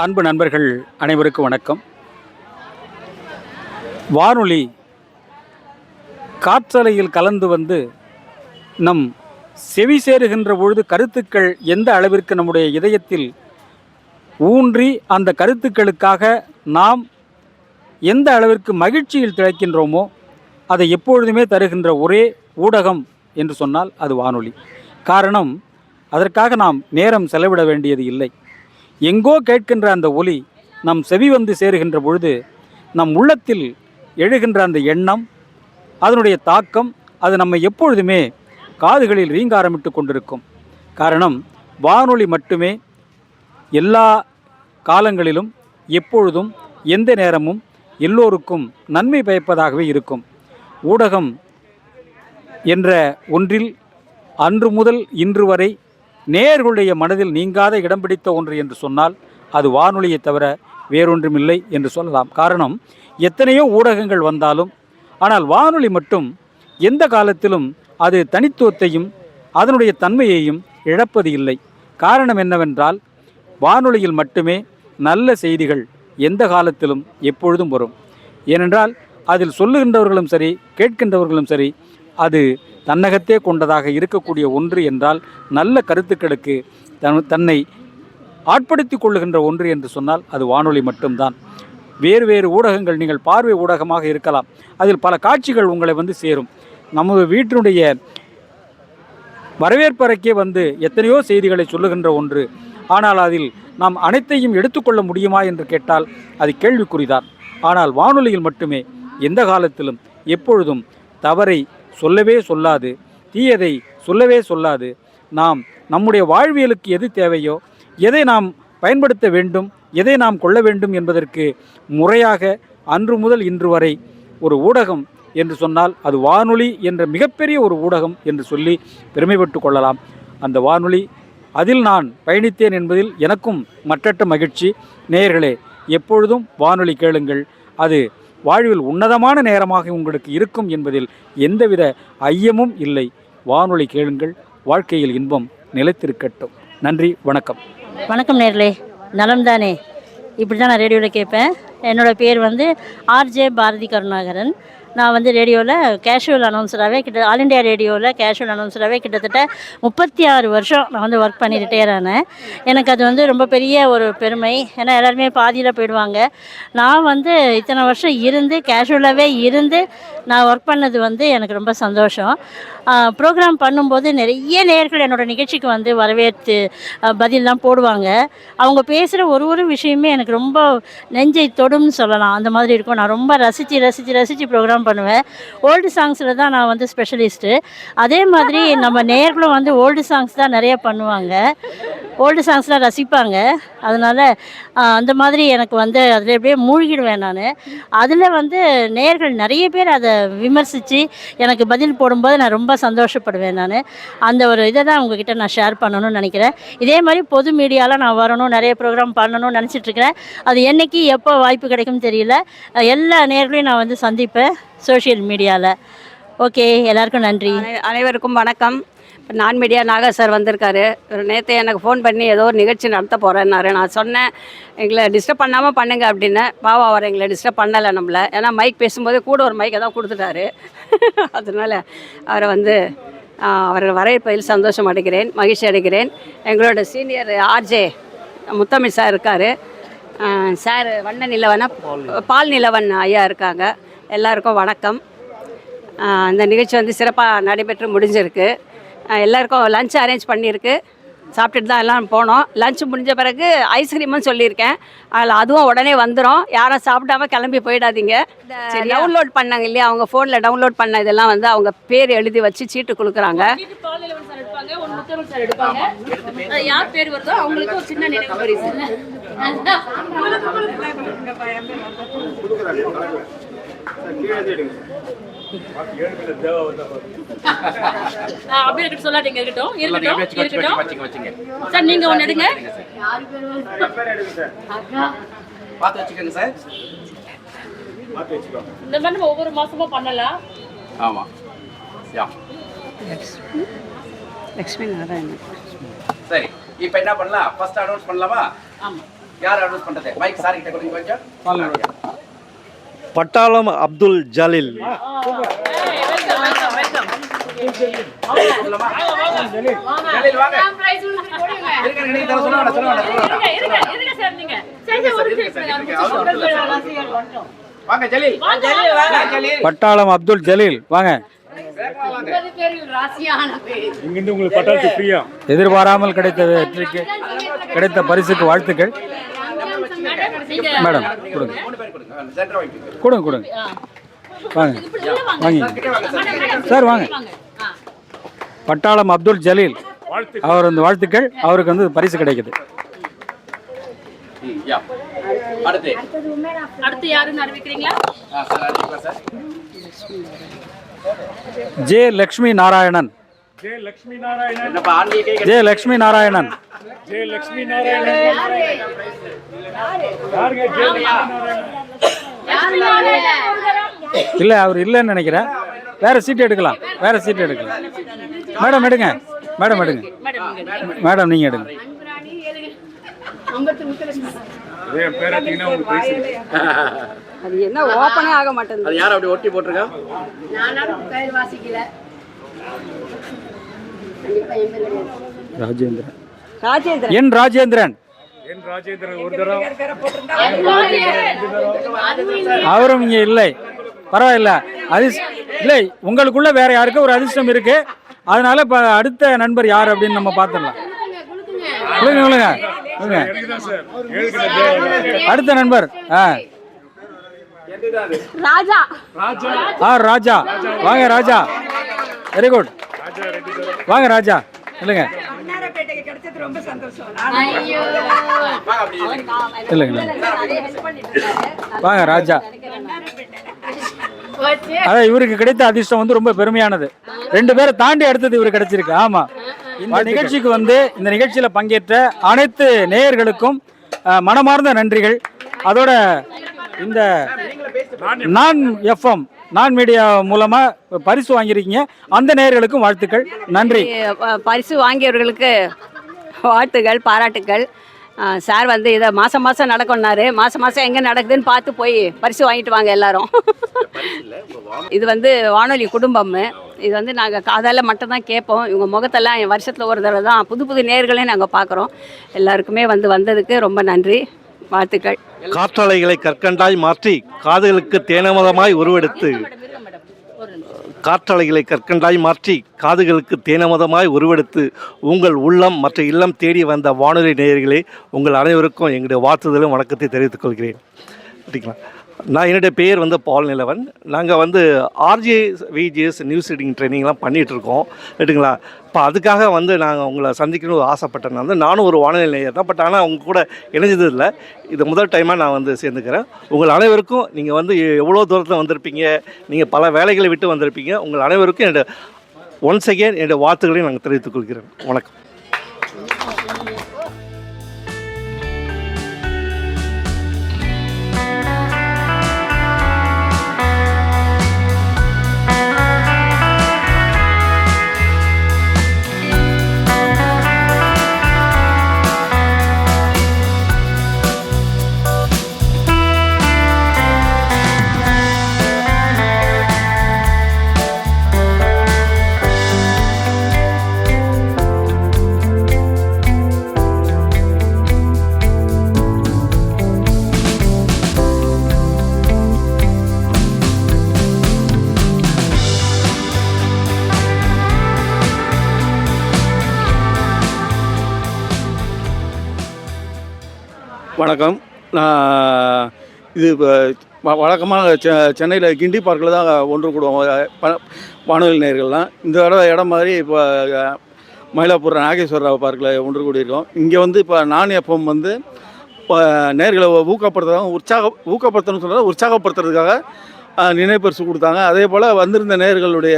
அன்பு நண்பர்கள் அனைவருக்கும் வணக்கம். வானொலி காற்றலையில் கலந்து வந்து நம் செவி சேருகின்ற பொழுது கருத்துக்கள் எந்த அளவிற்கு நம்முடைய இதயத்தில் ஊன்றி அந்த கருத்துக்களுக்காக நாம் எந்த அளவிற்கு மகிழ்ச்சியில் திளைக்கின்றோமோ அதை எப்பொழுதுமே தருகின்ற ஒரே ஊடகம் என்று சொன்னால் அது வானொலி. காரணம் அதற்காக நாம் நேரம் செலவிட வேண்டியது இல்லை. எங்கோ கேட்கின்ற அந்த ஒலி நம் செவி வந்து சேருகின்ற பொழுது நம் உள்ளத்தில் எழுகின்ற அந்த எண்ணம் அதனுடைய தாக்கம் அது நம்மை எப்பொழுதுமே காதுகளில் ரீங்காரமிட்டு கொண்டிருக்கும். காரணம் வானொலி மட்டுமே எல்லா காலங்களிலும் எப்பொழுதும் எந்த நேரமும் எல்லோருக்கும் நன்மை பயப்பதாகவே இருக்கும். ஊடகம் என்ற ஒன்றில் அன்று முதல் இன்று வரை நேர்களுடைய மனதில் நீங்காத இடம் பிடித்த ஒன்று என்று சொன்னால் அது வானொலியை தவிர வேறொன்றுமில்லை என்று சொல்லலாம். காரணம் எத்தனையோ ஊடகங்கள் வந்தாலும் ஆனால் வானொலி மட்டும் எந்த காலத்திலும் அது தனித்துவத்தையும் அதனுடைய தன்மையையும் இழப்பது இல்லை. காரணம் என்னவென்றால் வானொலியில் மட்டுமே நல்ல செய்திகள் எந்த காலத்திலும் எப்பொழுதும் வரும். ஏனென்றால் அதில் சொல்லுகின்றவர்களும் சரி கேட்கின்றவர்களும் சரி அது தன்னகத்தே கொண்டதாக இருக்கக்கூடிய ஒன்று என்றால் நல்ல கருத்துக்களுக்கு தன் தன்னை ஆட்படுத்தி கொள்ளுகின்ற ஒன்று என்று சொன்னால் அது வானொலி மட்டும்தான். வேறு வேறு ஊடகங்கள் நீங்கள் பார்வை ஊடகமாக இருக்கலாம். அதில் பல காட்சிகள் உங்களை வந்து சேரும். நமது வீட்டினுடைய வரவேற்பறைக்கே வந்து எத்தனையோ செய்திகளை சொல்லுகின்ற ஒன்று. ஆனால் அதில் நாம் அனைத்தையும் எடுத்துக்கொள்ள முடியுமா என்று கேட்டால் அது கேள்விக்குறிதான். ஆனால் வானொலியில் மட்டுமே எந்த காலத்திலும் எப்பொழுதும் தவறை சொல்லவே சொல்லாது தீயதை சொல்லவே சொல்லாது. நாம் நம்முடைய வாழ்வியலுக்கு எது தேவையோ எதை நாம் பயன்படுத்த வேண்டும் எதை நாம் கொள்ள வேண்டும் என்பதற்கு முறையாக அன்று முதல் இன்று வரை ஒரு ஊடகம் என்று சொன்னால் அது வானொலி என்ற மிகப்பெரிய ஒரு ஊடகம் என்று சொல்லி பெருமைப்பட்டு கொள்ளலாம். அந்த வானொலி அதில் நான் பயணித்தேன் என்பதில் எனக்கும் மற்றற்ற மகிழ்ச்சி. நேயர்களே எப்பொழுதும் வானொலி கேளுங்கள். அது வாழ்வில் உன்னதமான நேரமாக உங்களுக்கு இருக்கும் என்பதில் எந்தவித ஐயமும் இல்லை. வானொலி கேளுங்கள் வாழ்க்கையில் இன்பம் நிலைத்திருக்கட்டும். நன்றி வணக்கம். வணக்கம் நேர்களே நலம் தானே இப்படி தான் நான் ரேடியோவில் கேட்பேன். என்னோடய பேர் வந்து ஆர்ஜே பாரதி கருணாகரன் நான் வந்து ரேடியோவில் கேஷுவல் அனௌன்சராகவே கிட்ட ஆல் இண்டியா ரேடியோவில் கேஷுவல் அனௌன்சராகவே கிட்டத்தட்ட முப்பத்தி ஆறு வருஷம் நான் வந்து ஒர்க் பண்ணி ரிட்டையர் ஆனேன் எனக்கு அது வந்து ரொம்ப பெரிய ஒரு பெருமை. ஏன்னா எல்லாருமே பாதியில் போயிடுவாங்க. நான் வந்து இத்தனை வருஷம் இருந்து கேஷுவலாகவே இருந்து நான் ஒர்க் பண்ணது வந்து எனக்கு ரொம்ப சந்தோஷம். ப்ரோக்ராம் பண்ணும்போது நிறைய நேர்கள் என்னோட நிகழ்ச்சிக்கு வந்து வரவேற்று பதிலெலாம் போடுவாங்க. அவங்க பேசுகிற ஒரு ஒரு விஷயமே எனக்கு ரொம்ப நெஞ்சை தொடும்னு சொல்லலாம். அந்த மாதிரி இருக்கும். நான் ரொம்ப ரசித்து ரசித்து ரசித்து ப்ரோக்ராம் பண்ணுவேன். ஓல்டு சாங்ஸில் தான் நான் வந்து ஸ்பெஷலிஸ்ட்டு அதே மாதிரி நம்ம நேர்களும் வந்து ஓல்டு சாங்ஸ் தான் நிறைய பண்ணுவாங்க. ஓல்டு சாங்ஸ்லாம் ரசிப்பாங்க. அதனால் அந்த மாதிரி எனக்கு வந்து அதில் எப்படியே மூழ்கிடுவேன் நான். அதில் வந்து நேர்கள் நிறைய பேர் அதை விமர்சித்து எனக்கு பதில் போடும்போது நான் ரொம்ப சந்தோஷப்படுவேன் நான். அந்த ஒரு இதை தான் உங்ககிட்ட நான் ஷேர் பண்ணணும்னு நினைக்கிறேன். இதே மாதிரி பொது மீடியாவில் நான் வரணும் நிறைய ப்ரோக்ராம் பண்ணணும்னு நினச்சிட்ருக்கிறேன் அது என்னைக்கு எப்போ வாய்ப்பு கிடைக்கும்னு தெரியல. எல்லா நேர்களையும் நான் வந்து சந்திப்பேன். சோஷியல் மீடியாவில் ஓகே எல்லாருக்கும் நன்றி. அனை- அனைவருக்கும் வணக்கம். இப்போ நான் மீடியா நாகா சார் வந்திருக்காரு. நேற்று எனக்கு ஃபோன் பண்ணி ஏதோ ஒரு நிகழ்ச்சி நடத்த போகிறேன்னாரு நான் சொன்னேன் எங்களை டிஸ்டர்ப் பண்ணாமல் பண்ணுங்க அப்படின்னு. பாவா அவர் எங்களை டிஸ்டர்ப் பண்ணலை நம்மளை. ஏன்னா மைக் பேசும்போது கூட ஒரு மைக்கை தான் கொடுத்துட்டாரு. அதனால அவரை வந்து ஆஹ், அவரை வரவேற்பதில் சந்தோஷம் அடைகிறேன் மகிழ்ச்சி அடைகிறேன். எங்களோட சீனியர் ஆர்ஜே முத்தமிழ் சார் இருக்கார். சார் வண்ண நிலவனா. பால் நிலவன் ஐயா இருக்காங்க. எல்லாருக்கும் வணக்கம். இந்த நிகழ்ச்சி வந்து சிறப்பாக நடைபெற்று முடிஞ்சிருக்கு. எல்லாருக்கும் லஞ்ச் அரேஞ்ச் பண்ணியிருக்கு. சாப்பிட்டுட்டு தான் எல்லாம் போனோம். லஞ்ச் முடிஞ்ச பிறகு ஐஸ்கிரீமும் சொல்லியிருக்கேன். அதில் அதுவும் உடனே வந்துடும் யாரும் சாப்பிடாம கிளம்பி போயிடாதீங்க. சரி டவுன்லோட் பண்ணாங்க இல்லையா? அவங்க ஃபோனில் டவுன்லோட் பண்ண இதெல்லாம் வந்து அவங்க பேர் எழுதி வச்சு சீட்டு கொடுக்குறாங்க. யார் பேர் வருதோ அவங்களுக்கு ஒரு சின்ன நினைவு பரிசு அப்படியே இருக்கட்டும் சொல்லாதீங்க இருக்கட்டும் இருக்கட்டும் இருக்கட்டும். சார் நீங்கள் ஒன்று எடுங்க. பார்த்து வச்சுக்கோங்க சார். இந்த மாதிரி நம்ம ஒவ்வொரு மாசமும் பண்ணலாம். ஆமாம் யா. லக்ஷ்மி நாராயணன் சரி இப்போ என்ன பண்ணலாம்? ஃபர்ஸ்ட் அனௌன்ஸ் பண்ணலாமா? ஆமா. யார் அனௌன்ஸ் பண்றது? மைக் சார் கிட்ட கொடுங்க கொஞ்சம். பட்டாளம் அப்துல் ஜலீல். பட்டாளம் அப்துல் ஜலீல். வாங்க. இங்கிருந்து உங்களுக்கு பட்டாசு ஃப்ரீயா எதிர்பாராமல் கிடைத்த வெற்றிக்கு கிடைத்த பரிசுக்கு வாழ்த்துக்கள். மேடம் கொடுங்க கொடுங்க. சென்டர் வைங்க கொடுங்க. கொடுங்க வாங்க. வாங்க. சார் வாங்க. பட்டாளம் அப்துல் ஜலீல். அவர் வந்து வாழ்த்துக்கள். அவருக்கு வந்து பரிசு கிடைக்குது. ஜே லக்ஷ்மி நாராயணன். ஜெய லட்சுமி நாராயணன் ஜெய லட்சுமி நாராயணன் யாருங்க? ஜெய லட்சுமி நாராயணன் இல்லை அவர் இல்லைன்னு நினைக்கிறேன். வேற சீட் எடுக்கலாம். வேற சீட் எடுக்கலாம். மேடம் எடுங்க. மேடம் எடுங்க. மேடம் நீங்கள் எடுங்க. அது என்ன ஓப்பனே ஆக மாட்டேங்குது. அது யார் அப்படி ஒட்டி போட்டிருக்கான் ராஜேந்திரன். ராஜேந்திரன். என் ராஜேந்திரன். என் ராஜேந்திரன் ஒரு தரம் அவரும் இங்கே இல்லை. பரவாயில்ல. அதிர்ஷ் இல்லை உங்களுக்குள்ள வேற யாருக்கும் ஒரு அதிர்ஷ்டம் இருக்கு. அதனால இப்போ அடுத்த நண்பர் யார் அப்படின்னு நம்ம பார்த்துடலாம். சொல்லுங்க சொல்லுங்க அடுத்த நண்பர் ஆ. ராஜா. ராஜா. ஆ ராஜா. வாங்க ராஜா. வெரி குட் வாங்க ராஜா இல்லைங்க. இல்லைங்க வாங்க ராஜா. அதான் இவருக்கு கிடைத்த அதிர்ஷ்டம் வந்து ரொம்ப பெருமையானது. ரெண்டு பேரை தாண்டி அடுத்தது இவருக்கு கிடைச்சிருக்கு. ஆமா. இந்த நிகழ்ச்சிக்கு வந்து இந்த நிகழ்ச்சியில பங்கேற்ற அனைத்து நேயர்களுக்கும் மனமார்ந்த நன்றிகள். அதோட இந்த நான் எஃப்எம் நான் மீடியா மூலமா பரிசு வாங்கியிருக்கீங்க. அந்த நேயர்களுக்கும் வாழ்த்துக்கள். நன்றி. பரிசு வாங்கியவர்களுக்கு வாழ்த்துகள் பாராட்டுக்கள். சார் வந்து இதை மாதம் மாதம் நடக்கணுனாரு மாதம் மாதம் எங்கே நடக்குதுன்னு பார்த்து போய் பரிசு வாங்கிட்டு வாங்க எல்லாரும். இது வந்து வானொலி குடும்பம். இது வந்து நாங்கள் காதால் மட்டும்தான் கேட்போம். இவங்க முகத்தெல்லாம் வருஷத்தில் ஒரு தடவை தான் புது புது நேர்களையும் நாங்கள் பார்க்குறோம். எல்லாருக்குமே வந்து வந்ததுக்கு ரொம்ப நன்றி. வாழ்த்துக்கள். காற்றலைகளை கற்கண்டாய் மாற்றி காதுகளுக்கு தேனமதமாய் உருவெடுத்து. காற்றலைகளை கற்கண்டாய் மாற்றி காதுகளுக்கு தேனமதமாய் உருவெடுத்து உங்கள் உள்ளம் மற்ற இல்லம் தேடி வந்த வானொலி நேயர்களே உங்கள் அனைவருக்கும் எங்களுடைய வாழ்த்துதலும் வணக்கத்தை தெரிவித்துக் கொள்கிறேன். சரிங்களா? நான் என்னுடைய பெயர் வந்து பால் நிலவன். நாங்கள் வந்து ஆர்ஜே விஜிஎஸ் நியூஸ் ரீடிங் ட்ரைனிங்லாம் பண்ணிகிட்ருக்கோம் ரைட்டுங்களா இப்போ அதுக்காக வந்து நாங்கள் உங்களை சந்திக்கணும்னு ஆசைப்பட்டேன். நான் வந்து நானும் ஒரு வானொலி நேயர் தான். பட் ஆனால் உங்கள் கூட இணைஞ்சது இல்லை. இது முதல் டைமாக நான் வந்து சேர்ந்துக்கிறேன். உங்கள் அனைவருக்கும் நீங்கள் வந்து எவ்வளோ தூரத்தில் வந்திருப்பீங்க? நீங்கள் பல வேலைகளை விட்டு வந்திருப்பீங்க. உங்கள் அனைவருக்கும் என்னோட ஒன்ஸ் அகேன் என்னுடைய வாழ்த்துக்களையும் நாங்கள் தெரிவித்துக் கொள்கிறேன். வணக்கம். வணக்கம். நான் இது இப்போ வ- வழக்கமாக செ சென்னையில் கிண்டி பார்க்கில் தான் ஒன்று கூடுவோம் ப- வானொலி நேர்கள்லாம். இந்த தடவை இடம் மாதிரி இப்போ மயிலாப்பூர் நாகேஸ்வரராவ் பார்க்கில் ஒன்று கூடியிருக்கோம். இங்கே வந்து இப்போ நான் எஃப்எம் வந்து இப்போ நேர்களை ஊக்கப்படுத்துறதுக்காக உற்சாக ஊக்கப்படுத்தணும்னு சொல்கிறது உற்சாகப்படுத்துறதுக்காக நினைப்பரிசு நினைவு பரிசு கொடுத்தாங்க. அதே போல் வந்திருந்த நேர்களுடைய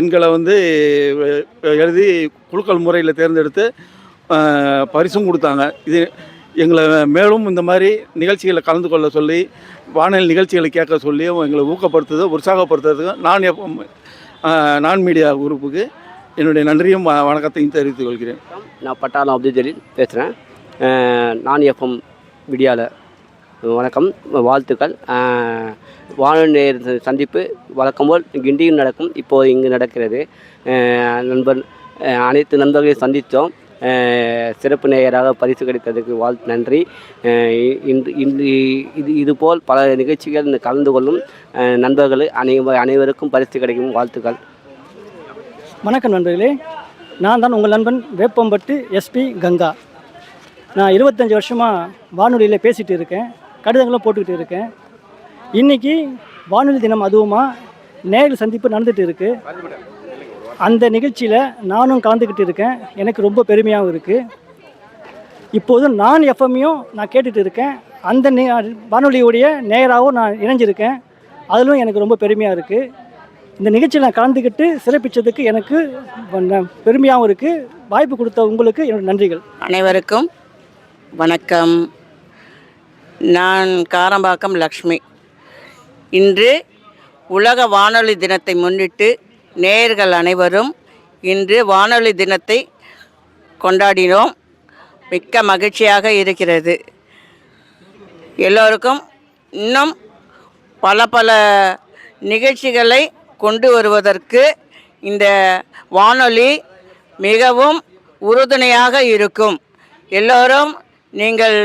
எண்களை வந்து எழுதி குழுக்கள் முறையில் தேர்ந்தெடுத்து பரிசும் கொடுத்தாங்க. இது எங்களை மேலும் இந்த மாதிரி நிகழ்ச்சிகளை கலந்து கொள்ள சொல்லி வானொலி நிகழ்ச்சிகளை கேட்க சொல்லி எங்களை ஊக்கப்படுத்துறது உற்சாகப்படுத்துறதுக்கு நான் எப்போ நான் மீடியா குரூப்புக்கு என்னுடைய நன்றியும் வ- வணக்கத்தையும் தெரிவித்துக் கொள்கிறேன். நான் பட்டாளம் அப்துல் ஜலீல் பேசுகிறேன் நான் எஃப்எம் விடியால வணக்கம் வாழ்த்துக்கள். வானொலி சந்திப்பு வழக்கம் போல் கிண்டியும் நடக்கும் இப்போது இங்கு நடக்கிறது. நண்பர் அனைத்து நண்பர்களையும் சந்தித்தோம். சிறப்பு நேயராக பரிசு கிடைத்ததுக்கு வாழ்த்து நன்றி. இன்று இன்று இது இதுபோல் பல நிகழ்ச்சிகள் கலந்து கொள்ளும் நண்பர்கள் அனை அனைவருக்கும் பரிசு கிடைக்கும். வாழ்த்துக்கள். வணக்கம் நண்பர்களே. நான் தான் உங்கள் நண்பன் வேப்பம்பட்டு எஸ்பி கங்கா. நான் இருபத்தஞ்சி வருஷமாக வானொலியில் பேசிகிட்டு இருக்கேன். கடிதங்களும் போட்டுக்கிட்டு இருக்கேன். இன்றைக்கி வானொலி தினம் அதுவுமா நேரில் சந்திப்பு நடந்துகிட்டு இருக்குது அந்த நிகழ்ச்சியில் நானும் கலந்துக்கிட்டு இருக்கேன். எனக்கு ரொம்ப பெருமையாகவும் இருக்குது இப்போது நான் எஃப்எம்மையும் நான் கேட்டுட்டு இருக்கேன். அந்த நே வானொலியுடைய நேராகவும் நான் இணைஞ்சிருக்கேன். அதிலும் எனக்கு ரொம்ப பெருமையாக இருக்குது இந்த நிகழ்ச்சியில் நான் கலந்துக்கிட்டு சிறப்பித்ததுக்கு எனக்கு பெருமையாகவும் இருக்குது வாய்ப்பு கொடுத்த உங்களுக்கு என்னோட நன்றிகள். அனைவருக்கும் வணக்கம். நான் காரம்பாக்கம் லக்ஷ்மி. இன்று உலக வானொலி தினத்தை முன்னிட்டு நேயர்கள் அனைவரும் இன்று வானொலி தினத்தை கொண்டாடினோம். மிக்க மகிழ்ச்சியாக இருக்கிறது. எல்லோருக்கும் இன்னும் பல பல நிகழ்ச்சிகளை கொண்டு வருவதற்கு இந்த வானொலி மிகவும் உறுதுணையாக இருக்கும். எல்லோரும் நீங்கள்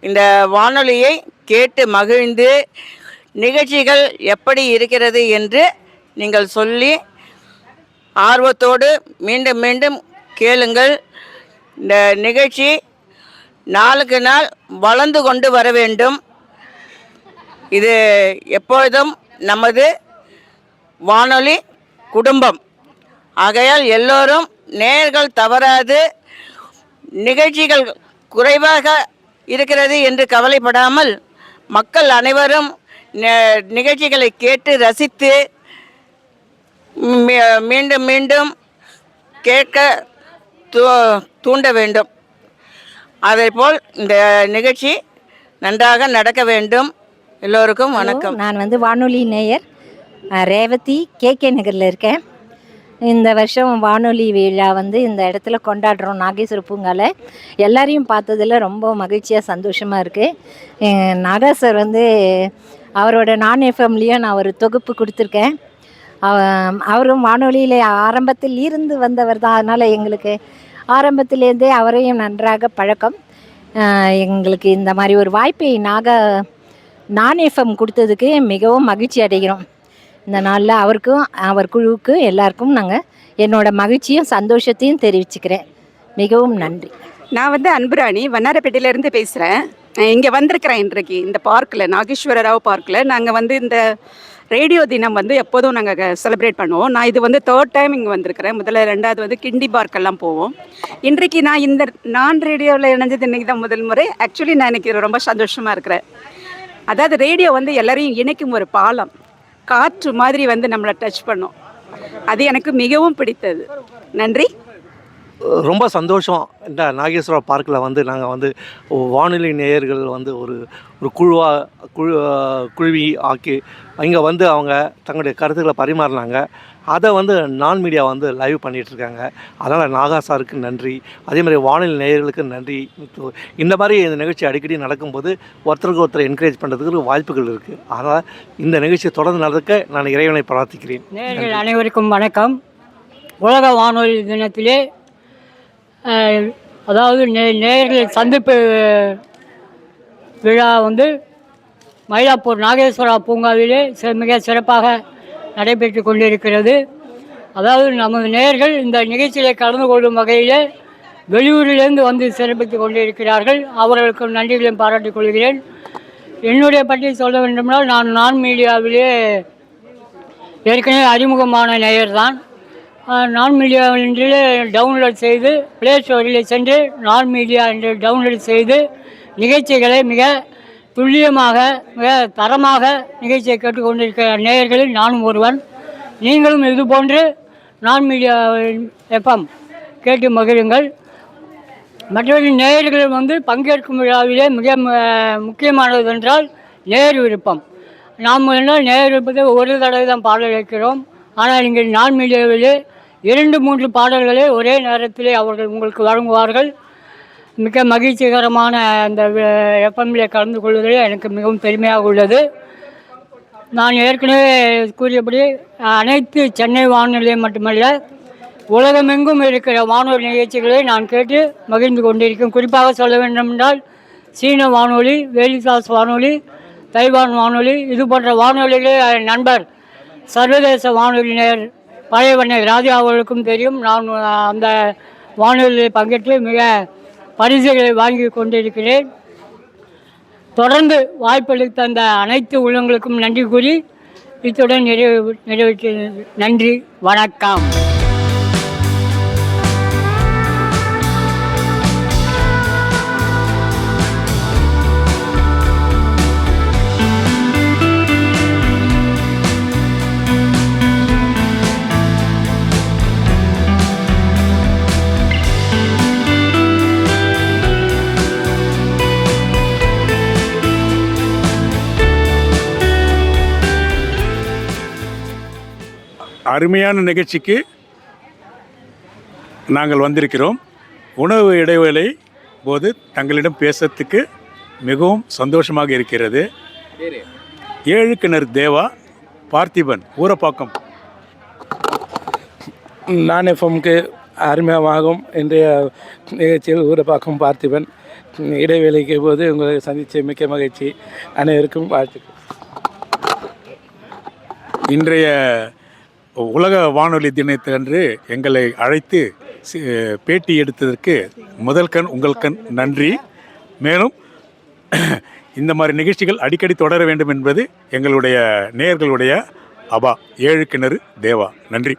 இந்த வானொலியை கேட்டு மகிழ்ந்து நிகழ்ச்சிகள் எப்படி இருக்கிறது என்று நீங்கள் சொல்லி ஆர்வத்தோடு மீண்டும் மீண்டும் கேளுங்கள். இந்த நிகழ்ச்சி நாளுக்கு நாள் வளர்ந்து கொண்டு வர வேண்டும். இது எப்பொழுதும் நமது வானொலி குடும்பம். ஆகையால் எல்லோரும் நேர்கள் தவறாது நிகழ்ச்சிகள் குறைவாக இருக்கிறது என்று கவலைப்படாமல் மக்கள் அனைவரும் நிகழ்ச்சிகளை கேட்டு ரசித்து மீண்டும் மீண்டும் கேட்க தூ தூண்ட வேண்டும். அதேபோல் இந்த நிகழ்ச்சி நன்றாக நடக்க வேண்டும். எல்லோருக்கும் வணக்கம். நான் வந்து வானொலி நேயர் ரேவதி கே கே நகரில் இருக்கேன். இந்த வருஷம் வானொலி விழா வந்து இந்த இடத்துல கொண்டாடுறோம் நாகேஸ்வர பூங்கால. எல்லாரையும் பார்த்ததுல ரொம்ப மகிழ்ச்சியாக சந்தோஷமாக இருக்குது நாகா சார் வந்து அவரோட நான் எஃப்எம்லேயும் நான் ஒரு தொகுப்பு கொடுத்துருக்கேன். அவரும் வானொலியில் ஆரம்பத்தில் இருந்து வந்தவர் தான். அதனால் எங்களுக்கு ஆரம்பத்திலேருந்தே அவரையும் நன்றாக பழக்கம். எங்களுக்கு இந்த மாதிரி ஒரு வாய்ப்பை நாக நான் எஃப்எம் கொடுத்ததுக்கு மிகவும் மகிழ்ச்சி அடைகிறோம். இந்த நாளில் அவருக்கும் அவர் குழுவுக்கு எல்லாருக்கும் நாங்கள் என்னோட மகிழ்ச்சியும் சந்தோஷத்தையும் தெரிவிச்சுக்கிறேன். மிகவும் நன்றி. நான் வந்து அன்புராணி வண்ணாரப்பேட்டையிலேருந்து பேசுகிறேன் இங்கே வந்திருக்கிறேன் இன்றைக்கு இந்த பார்க்கில் நாகேஸ்வர ராவ் பார்க்கில் நாங்கள் வந்து இந்த ரேடியோ தினம் வந்து எப்போதும் நாங்கள் செலிப்ரேட் பண்ணுவோம். நான் இது வந்து தேர்ட் டைம் இங்கே வந்திருக்கிறேன். முதல்ல ரெண்டாவது வந்து கிண்டி பார்க்கெல்லாம் போவோம். இன்றைக்கு நான் இந்த நான் ரேடியோவில் இணைஞ்சது இன்றைக்கி தான் முதல் முறை. ஆக்சுவலி நான் இன்னைக்கு ரொம்ப சந்தோஷமாக இருக்கிறேன். அதாவது ரேடியோ வந்து எல்லாரையும் இணைக்கும் ஒரு பாலம். காற்று மாதிரி வந்து நம்மளை டச் பண்ணும். அது எனக்கு மிகவும் பிடித்தது. நன்றி. ரொம்ப சந்தோஷம். இந்த நாகேஸ்வரா பார்க்கில் வந்து நாங்கள் வந்து வானொலி நேயர்கள் வந்து ஒரு ஒரு குழுவாக குழு குழுவி ஆக்கி இங்கே வந்து அவங்க தங்களுடைய கருத்துக்களை பரிமாறினாங்க. அதை வந்து நான் மீடியா வந்து லைவ் பண்ணிகிட்ருக்காங்க அதனால் நாகா சாருக்கு நன்றி. அதே மாதிரி வானொலி நேயர்களுக்கு நன்றி. இந்த மாதிரி இந்த நிகழ்ச்சி அடிக்கடி நடக்கும்போது ஒருத்தருக்கு ஒருத்தர் என்கரேஜ் பண்ணுறதுக்கு வாய்ப்புகள் இருக்குது அதனால் இந்த நிகழ்ச்சி தொடர்ந்து நடக்க நான் இறைவனை பிரார்த்திக்கிறேன். நேயர்கள் அனைவருக்கும் வணக்கம். உலக வானொலி தினத்திலே அதாவது நே நேரில் சந்திப்பு விழா வந்து மயிலாப்பூர் நாகேஸ்வரா பூங்காவிலே மிக சிறப்பாக நடைபெற்று கொண்டிருக்கிறது. அதாவது நமது நேயர்கள் இந்த நிகழ்ச்சியிலே கலந்து கொள்ளும் வகையிலே வெளியூரிலிருந்து வந்து சிறப்பித்து கொண்டிருக்கிறார்கள். அவர்களுக்கு நன்றிகளையும் பாராட்டிக் கொள்கிறேன். என்னுடைய பற்றி சொல்ல வேண்டுமென்றால் நான் நான் மீடியாவிலே ஏற்கனவே அறிமுகமான நேயர் தான் நான் மீடியா என்று டவுன்லோட் செய்து ப்ளே ஸ்டோரில் சென்று நான் மீடியா என்று டவுன்லோட் செய்து நிகழ்ச்சிகளை மிக துல்லியமாக மிக தரமாக நிகழ்ச்சியை கேட்டுக்கொண்டிருக்கிற நேயர்களில் நானும் ஒருவன். நீங்களும் இதுபோன்று நான் மீடியா எஃப்எம் கேட்டு மகிழுங்கள். மற்றபடி நேயர்கள் வந்து பங்கேற்கும் விழாவிலே மிக முக்கியமானது என்றால் நேர் விருப்பம். நாம் என்ன நேர் விருப்பத்தை ஒரு தடவை தான் பாடல் வைக்கிறோம் ஆனால் இங்கே நான் மீடியாவிலே இரண்டு மூன்று பாடல்களை ஒரே நேரத்திலே அவர்கள் உங்களுக்கு வழங்குவார்கள். மிக மகிழ்ச்சிகரமான அந்த எஃப்எம்ல கலந்து கொள்வதில் எனக்கு மிகவும் பெருமையாக உள்ளது. நான் ஏற்கனவே கூறியபடி அனைத்து சென்னை வானொலி மட்டுமல்ல உலகமெங்கும் இருக்கிற வானொலி நிகழ்ச்சிகளை நான் கேட்டு மகிழ்ந்து கொண்டிருக்கேன். குறிப்பாக சொல்ல வேண்டும் என்றால் சீன வானொலி வேலிசாஸ் வானொலி தைவான் வானொலி இது போன்ற வானொலிகளே நண்பர் சர்வதேச வானொலி பழைய பழையவண்ணை ராஜா அவர்களுக்கும் தெரியும். நான் அந்த வானொலியில் பங்கேற்று மிக பரிசுகளை வாங்கி கொண்டிருக்கிறேன். தொடர்ந்து வாய்ப்பளித்த அந்த அனைத்து உள்ளங்களுக்கும் நன்றி கூறி இத்துடன் நிறைவு நிறைவேற்றி நன்றி. வணக்கம். அருமையான நிகழ்ச்சிக்கு நாங்கள் வந்திருக்கிறோம். உணவு இடைவேளை போது தங்களிடம் பேசுறதுக்கு மிகவும் சந்தோஷமாக இருக்கிறது. ஏழு கிணறு தேவா பார்த்திபன் ஊரப்பாக்கம். நான் எஃப்எம்க்கு அருமையாகும் இன்றைய நிகழ்ச்சியில் ஊரப்பாக்கம் பார்த்திபன் இடைவேளைக்கு போது உங்களை சந்தித்த மிக்க மகிழ்ச்சி. அனைவருக்கும் வாழ்த்துக்கள். இன்றைய உலக வானொலி தினத்தன்று எங்களை அழைத்து பேட்டி எடுத்ததற்கு முதல் கண் உங்கள் கண் நன்றி. மேலும் இந்த மாதிரி நிகழ்ச்சிகள் அடிக்கடி தொடர வேண்டும் என்பது எங்களுடைய நேயர்களுடைய அபா ஏழு கிணறு தேவா. நன்றி.